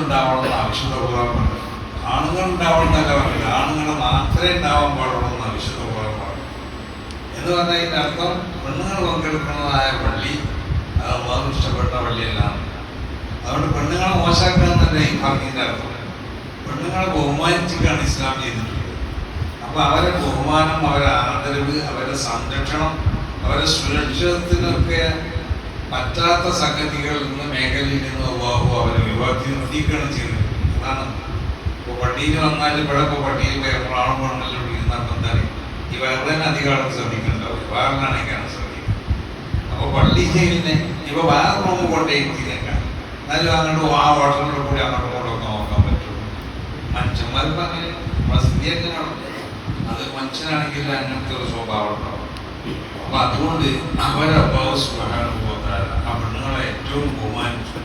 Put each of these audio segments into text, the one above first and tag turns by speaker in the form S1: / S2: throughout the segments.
S1: ഉണ്ടാവണം ആവശ്യത കുറവാണ് ആണുങ്ങൾ ഉണ്ടാവണമെന്നല്ല പറയുന്നത് ആണുങ്ങൾ മാത്രമേ ഉണ്ടാവാൻ പാടുള്ളൂ എന്ന ആവശ്യത കുറവാണ് എന്ന് പറഞ്ഞാൽ ഇതിന്റെ അർത്ഥം പെണ്ണുങ്ങൾ പങ്കെടുക്കുന്നതായ പള്ളി അത് അള്ളാഹു ഇഷ്ടപ്പെട്ട പള്ളിയെല്ലാം. അതുകൊണ്ട് പെണ്ണുങ്ങളെ മോശമാക്കുക എന്നല്ല ഈ പറഞ്ഞതിന്റെ അർത്ഥം. പെണ്ണുങ്ങളെ ബഹുമാനിച്ചിട്ടാണ് ഇസ്ലാം ചെയ്തിട്ടുള്ളത്. അപ്പോൾ അവരെ ബഹുമാനം അവരെ ആദരവ് അവരെ സംരക്ഷണം അവരെ സുരക്ഷിതത്തിനൊക്കെ പറ്റാത്ത സംഗതികളിൽ നിന്ന് മേഖലയിൽ നിന്ന് അവരെ വിഭാഗത്തിൽ നിന്ന് നീക്കണം ചെയ്യുന്നത് അതാണ് ഇപ്പൊ പട്ടിയിൽ വന്നാൽ ഇവിടെ പട്ടിയിൽ വേറാണ് പെണ്ണല്ലോ ഇരുന്നാൽ ഈ വേറെ അധികാരം ശ്രദ്ധിക്കുന്നുണ്ടാവും വേറെയാണെങ്കിലാണ് ശ്രദ്ധിക്കുന്നത് അപ്പൊ പള്ളിയിൽ ഇപ്പൊ വേറെ റൂം കൊണ്ടേ എത്തിയേക്കാം എന്നാലും അങ്ങോട്ട് ആ ഹോട്ടലിൽ കൂടി അങ്ങോട്ടും കൊണ്ടൊക്കെ നോക്കാൻ പറ്റുള്ളൂ മനുഷ്യന്മാർക്ക് അങ്ങനെ അത് മനുഷ്യനാണെങ്കിൽ അങ്ങനത്തെ ഒരു സ്വഭാവം ഉണ്ടാവും അപ്പൊ അതുകൊണ്ട് അവരെ പോകാൻ ആ പെണ്ണുങ്ങളെ ഏറ്റവും ബഹുമാനിച്ചു.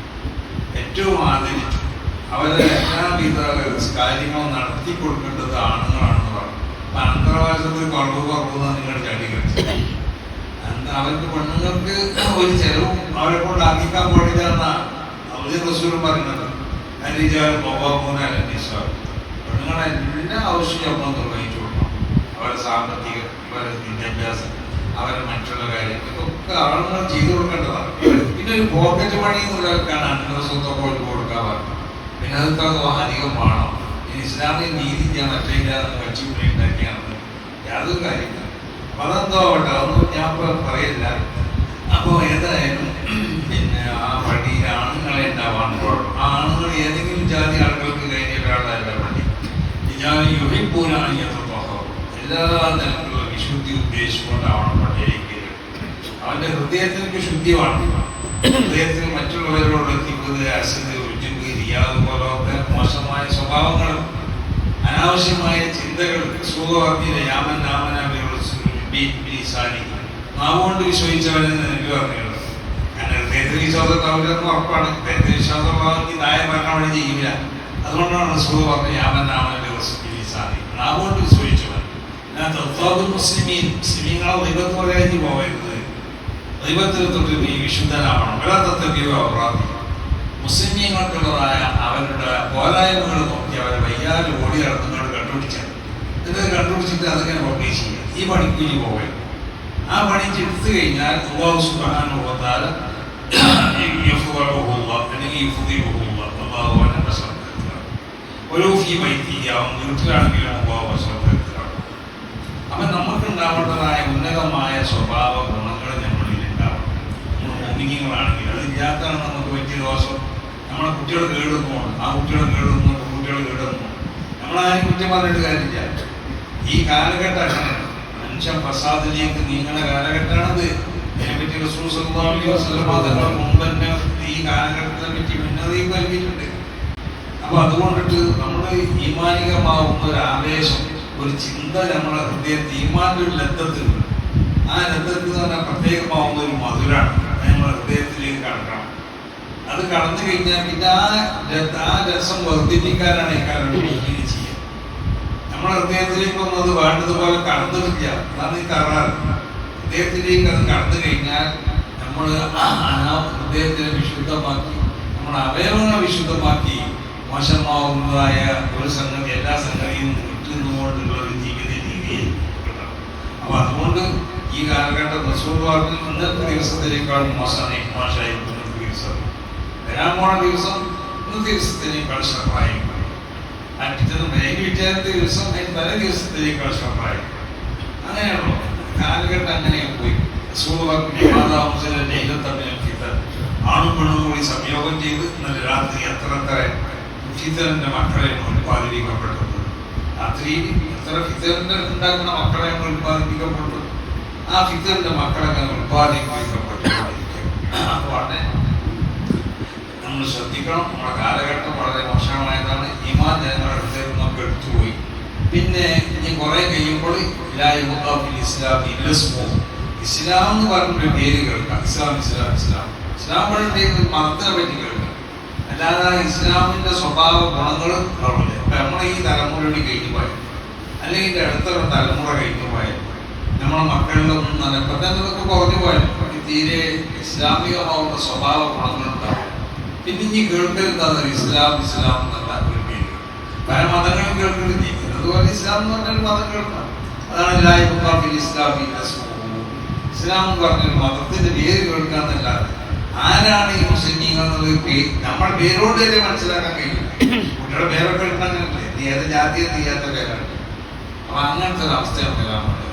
S1: ഏറ്റവും ആദരിച്ചു. അവരെ എല്ലാവിധ കാര്യങ്ങളും നടത്തി കൊടുക്കേണ്ടത് ആണുങ്ങളാണെന്ന് പറഞ്ഞു. അപ്പൊ അനന്തരവാസത്തിൽ കുറവ് കുറവെന്ന് നിങ്ങൾ ചാടി കളിച്ചു എന്താ അവർക്ക് പെണ്ണുങ്ങൾക്ക് ഒരു ചെലവും അവരെ കൊണ്ട് അറിയിക്കാൻ പാടില്ല എന്നാണ് അവധി റസൂർ പറയുന്നത് പെണ്ണുങ്ങളെ എല്ലാ നമ്മൾ നിർവഹിച്ചു കൊടുക്കണം. അവരുടെ സാമ്പത്തിക അവരുടെ വിദ്യാഭ്യാസം. അവരുടെ മറ്റുള്ള കാര്യം. ഇതൊക്കെ ആളുകൾ ചെയ്തു കൊടുക്കേണ്ടതാണ്. പിന്നെ ഒരു പോക്കറ്റ് മണി എന്നുള്ളവർക്കാണ് അന്നത്തെ സ്വത്തൊക്കെ കൊടുക്കാറുണ്ട് പിന്നെ അതൊക്കെ അധികം വേണം? ഇനി ഇസ്ലാമിക നീതി ഞാൻ മറ്റേ വെച്ചു ഉണ്ടാക്കിയാണ് യാതൊരു കാര്യമില്ല അതെന്തോ ആവട്ടെ അതൊന്നും ഞാൻ പറയില്ല അപ്പോൾ ഏതായാലും പിന്നെ ആ പള്ളിയിൽ ആണുങ്ങളെ ഉണ്ടാവാൻ ആണുങ്ങൾ ഏതെങ്കിലും ജാതി ആളുകൾക്ക് കഴിഞ്ഞ ഒരാളല്ല പള്ളി ഞാൻ യുഹിപ്പൂരാണ് എല്ലാ നിലക്കുള്ള വിശുദ്ധി ഉദ്ദേശിച്ചുകൊണ്ടാവണം പള്ളിയിലേക്ക് അവന്റെ ഹൃദയത്തിലേക്ക് ശുദ്ധി വേണം ഹൃദയത്തിൽ മറ്റുള്ളവരോട് എത്തിക്കുന്നത് അസത് ഉജ്ജുബ് മോശമായ സ്വഭാവങ്ങൾ അനാവശ്യമായ ചിന്തകൾ സുഖവർദ്ധിത യാമൻ സാധിക്കും നാവുകൊണ്ട് വിശ്വസിച്ചവനെ എനിക്ക് പറഞ്ഞുള്ളത്. ഉറപ്പാണ്. ഹൃദയത്തിൽ വിശ്വാസം ഉള്ളവർക്ക് നായ പറഞ്ഞ വഴി ചെയ്യില്ല അതുകൊണ്ടാണ് സുഖ പറഞ്ഞ യാമൻ നാമന നാവുകൊണ്ട് വിശ്വസിച്ചവൻ. മുസ്ലിമീൻ മുസ്ലിമീങ്ങളെ ദൈവത്ത് പറയാൻ പോകരുത് ദൈവത്തിൽ തൊട്ട് നീ വിശുദ്ധനാവണം അപരാധി മുസ്ലിമീങ്ങൾക്കുള്ളതായ അവരുടെ പോരായ്മകൾ നോക്കി അവരെ വയ്യാതെ ഓടി നടന്നുകൊണ്ട് കണ്ടുപിടിച്ചാൽ ഇത് കണ്ടുപിടിച്ചിട്ട് അതിങ്ങനെ പബ്ലിഷ് ചെയ്യുക ഈ പണിക്കൂലി പോകരുത് ആ പണി എടുത്തു കഴിഞ്ഞാൽ അല്ലാഹ് അല്ലെങ്കിൽ യുഫ്ദിഹു അല്ലാഹ് സ്വഭാവ ഗുണങ്ങൾ നമ്മളിൽ ഉണ്ടാവും നമ്മൾ ഭൂമികങ്ങളാണെങ്കിൽ അതില്ലാത്തതാണ് നമുക്ക് വലിയ ദോഷം. നമ്മളെ കുട്ടികൾ കേടുന്നു ആ കുട്ടികൾ കേടുന്നു കുട്ടികൾ കേടുന്നു നമ്മളാരും കുറ്റം പറഞ്ഞിട്ട് കാര്യമില്ല. ഈ കാലഘട്ടമാണ് മനുഷ്യൻ പ്രസാദിലേക്ക് നീങ്ങുന്ന കാലഘട്ടമാണത്. ഇതിനെപ്പറ്റി റസൂൽ സല്ലല്ലാഹു അലൈഹി വസല്ലം തങ്ങൾ മുമ്പ് തന്നെ ഈ കാലഘട്ടത്തെ പറ്റി മുന്നറിയിപ്പ് നൽകിയിട്ടുണ്ട് അപ്പൊ അതുകൊണ്ടിട്ട് നമ്മൾ ഈമാനികമാവുന്ന ഒരു ആവേശം ഒരു ചിന്ത നമ്മളെ ഹൃദയത്തിൽ ലബ്ധത്തുണ്ട് ആ ലബ്ധത്തിൽ തന്നെ പ്രത്യേകമാവുന്ന ഒരു മധുരാണ്. അത് ഹൃദയത്തിലേക്ക് കടക്കണം. അത് കടന്നു കഴിഞ്ഞാൽ പിന്നെ ആ ആ രസം വർദ്ധിപ്പിക്കാനാണ് ഈ കാലം ഇങ്ങനെ ചെയ്യുക. നമ്മുടെ ഹൃദയത്തിലേക്കൊന്നും അത് വേണ്ടതുപോലെ കടന്നിട്ടില്ല അതാണ് ഈ കറാറ് ഹൃദയത്തിലേക്ക് അത് കടന്നു കഴിഞ്ഞാൽ നമ്മൾ ഹൃദയത്തിനെ വിശുദ്ധമാക്കി നമ്മുടെ അവയവങ്ങളെ വിശുദ്ധമാക്കി മോശമാവുന്നതായ ഒരു സംഗതി എല്ലാ സംഗതിയും വിട്ടുന്നുകൊണ്ടുള്ള ഒരു ജീവിത രീതിയിൽ അപ്പൊ അതുകൊണ്ട് ഈ കാലഘട്ടം റസൂർവാർക്കിൽ ഇന്നത്തെ ദിവസത്തിനേക്കാൾ മോശമാണ് മോശമായി ഇന്നത്തെ ദിവസം. വരാൻ ദിവസം ഇന്നത്തെ ദിവസത്തിനേക്കാൾ ശ്രമമായി പിറ്റേന്ന് മേൽ വിചാരത്തെ ദിവസം തലേ ദിവസത്തിനേക്കാൾ ശ്രമമായി അങ്ങനെയാണല്ലോ. കാലഘട്ടം അങ്ങനെ പോയി. ആണും പെണ്ണും കൂടി സംയോഗം ചെയ്ത് ഇന്നലെ രാത്രി എത്ര എത്ര ഫിത്തറിന്റെ മക്കളെ ഉൽപ്പാദിപ്പിക്കപ്പെട്ടത് രാത്രി എത്ര ഫിത്തറിന്റെ ഉണ്ടാക്കുന്ന മക്കളെ ഉത്പാദിപ്പിക്കപ്പെട്ടു ആ ഫിത്തറിന്റെ മക്കളൊക്കെ ഉത്പാദിപ്പിക്കപ്പെട്ടു വളരെ നമ്മൾ ശ്രദ്ധിക്കണം. നമ്മുടെ കാലഘട്ടം വളരെ മോശമായതാണ്. ഇമാൻ ജനങ്ങളുടെ നമുക്ക് എടുത്തുപോയി. പിന്നെ ഇനി കുറെ കഴിയുമ്പോൾ ഇസ്ലാം ഇസ്ലാം എന്ന് പറഞ്ഞൊരു പേര് കേൾക്കാം. ഇസ്ലാം ഇസ്ലാം ഇസ്ലാം. ഇസ്ലാം പറഞ്ഞ മതത്തിനെ പറ്റി കേൾക്കാം. അല്ലാതെ ഇസ്ലാമിന്റെ സ്വഭാവ ഗുണങ്ങൾ നമ്മളെ ഈ തലമുറയോട് കഴിഞ്ഞു പോയാൽ അല്ലെങ്കിൽ അടുത്തുള്ള തലമുറ കഴിഞ്ഞു പോയത്. നമ്മളെ മക്കളുടെ നല്ല ഇതൊക്കെ കുറഞ്ഞു പോയത് തീരെ ഇസ്ലാമികമാവുന്ന സ്വഭാവം ഗുണങ്ങൾ ഉണ്ടാവും പിന്നെ ഇനി കേൾക്കരുതാണ് ഇസ്ലാം ഇസ്ലാം എന്നല്ല പല മതങ്ങളും കേൾക്കുന്നില്ലേ അതുപോലെ ഇസ്ലാം എന്ന് പറഞ്ഞൊരു മതം കേൾക്കണം. അതാണ് ലായ്ബുക്കാഫിൽ ഇസ്ലാമി ഇസ്ലാം എന്ന് പറഞ്ഞൊരു മതത്തിന്റെ പേര് കേൾക്കാന്നല്ലാതെ ആരാണ് ഈ മുസ്ലിം എന്നുള്ളത് പേ- നമ്മുടെ പേരോട് തന്നെ മനസ്സിലാക്കാൻ കഴിയും. കുട്ടിയുടെ പേരൊക്കെ നീ ഏത് ജാതി നീയാത്ത പേരാണ്. അപ്പൊ അങ്ങനത്തെ ഒരു അവസ്ഥയാണ് വരാറുണ്ട്